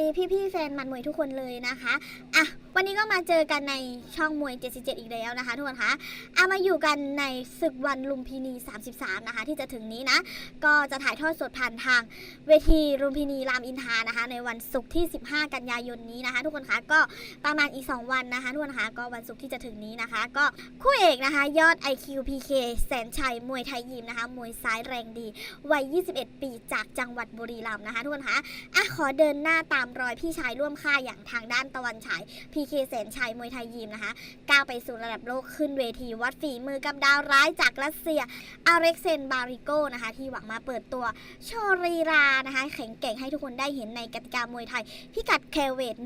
ดีพี่ๆแฟนมันมวยทุกคนเลยนะคะอะ วันนี้ก็มาเจอกันในช่องมวย 77 อีกแล้วนะคะทุกคนคะเอามาอยู่กันในศึกวันลุมพินี 33 นะคะ ที่จะถึงนี้นะ ก็จะถ่ายทอดสดผ่านทางเวทีลุมพินีรามอินทานะคะ ในวันศุกร์ที่ 15 กันยายนนี้นะคะ ทุกคนคะก็ประมาณอีก 2 วันนะคะทุกคนคะก็วันศุกร์ที่จะถึงนี้นะคะ ก็คู่เอกนะคะ ยอด IQ PK แสนชัยมวยไทยยิมนะคะมวยซ้ายแรงดีวัย 21 ปีจากจังหวัดบุรีรัมย์นะคะทุกคนคะอะขอเดินหน้าตามรอยพี่ชายร่วมค่ายอย่างทางด้านตะวันฉาย PK แสนชัยมวยไทยยิมนะคะ ก้าวไปสู่ระดับโลกขึ้นเวทีวัดฝีมือกับดาวร้ายจากรัสเซียอเล็กเซนบาริโกนะคะ ที่หวังมาเปิดตัวโชรีรานะคะ แข็งแกร่งให้ทุกคนได้เห็นในกติกามวยไทย พิกัดเคเวท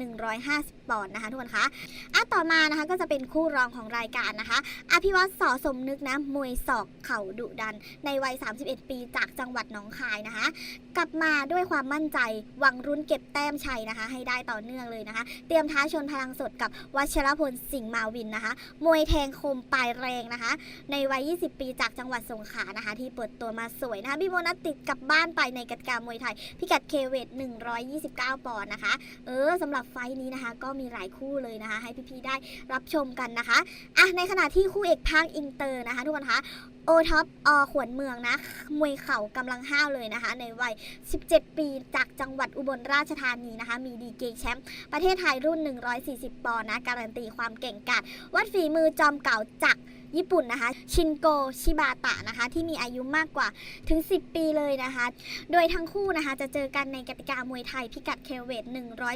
150 ปอนด์นะคะทุกคนคะอะต่อมานะคะก็จะเป็นคู่รองของรายการนะคะ อภิวัตสอสมนึกนะมวยศอกเข่าดุดัน ในวัย 31 ปีจากจังหวัดหนองคายนะคะ กลับมาด้วยความมั่นใจหวังรุนเก็บแต้มชัยนะคะ ให้ได้ต่อเนื่องเลยนะคะ เตรียมท้าชนพลังสดกับวัชรพลสิงห์มาวินนะคะ มวยแทงคมปลายแรงนะคะ ในวัย 20 ปีจากจังหวัดสงขลานะคะ ที่เปิดตัวมาสวยนะคะพี่โบนัสติดกลับบ้านไปในกติกามวยไทย พิกัดเคเวท129 ปอนด์นะคะ เออสำหรับไฟนี้นะคะ ก็มีหลายคู่เลยนะคะ ให้พี่ๆได้รับชมกันนะคะอะในขณะที่คู่เอกภาคอินเตอร์นะคะทุกคนคะ โอท็อปอขวนเมืองนะ มวยเข่ากำลังห้าวเลยนะคะ ในวัย 17 ปีจากจังหวัดอุบลราชธานีนะคะ มีดีเกแชมป์ประเทศไทยรุ่น 140 ปอนด์นะ การันตีความเก่งกาจวัดฝีมือจอมเก่าจาก ญี่ปุ่นนะคะ ชินโกชิบาตะนะคะ ที่มีอายุมากกว่าถึง 10 ปีเลยนะคะ โดยทั้งคู่นะคะจะเจอกันในกติกามวยไทยพิกัดเคลเวท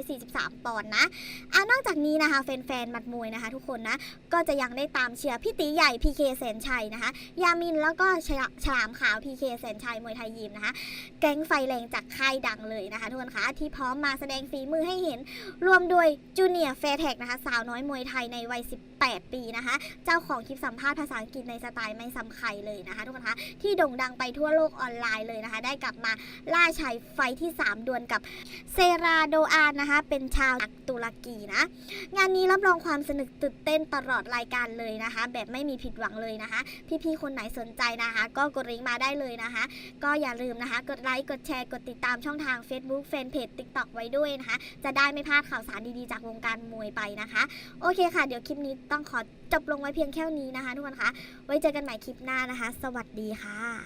143 ปอนด์นะอะนอกจากนี้นะคะแฟนๆมัดมวยนะคะ ทุกคนนะก็จะยังได้ตามเชียร์พี่ตีใหญ่ PK แสนชัยนะคะ ยามินแล้วก็ฉลาฉลามขาว PK แสนชัยมวยไทยยิมนะคะ แก๊งไฟแรงจากค่ายดังเลยนะคะ ทุกคนคะที่พร้อมมาแสดงฝีมือให้เห็น รวมโดยจูเนียร์แฟร์แท็กนะคะ สาวน้อยมวยไทยในวัย 18 ปีนะคะ เจ้าของคลิปสัมภาษณ์ภาษาอังกฤษในสไตล์ไม่ซ้ำใครเลยนะคะทุกคนคะที่โด่งดังไปทั่วโลกออนไลน์เลยนะคะ ได้กลับมาล่าชัยไฟที่ 3 ดวลกับเซราโดอานนะคะ เป็นชาวตุรกีนะ งานนี้รับรองความสนุกตื่นเต้นตลอดรายการเลยนะคะ แบบไม่มีผิดหวังเลยนะคะ พี่ๆคนไหนสนใจนะคะ ก็กดลิงก์มาได้เลยนะคะ ก็อย่าลืมนะคะ กดไลค์กดแชร์กดติดตามช่องทาง Facebook Fanpage TikTok ไว้ด้วยนะคะ จะได้ไม่พลาดข่าวสารดีๆจากวงการมวยไปนะคะ โอเคค่ะ เดี๋ยวคลิปนี้ต้องขอจบลงไว้เพียงแค่นี้นะคะทุกคนคะ ไว้เจอกันใหม่คลิปหน้านะคะ สวัสดีค่ะ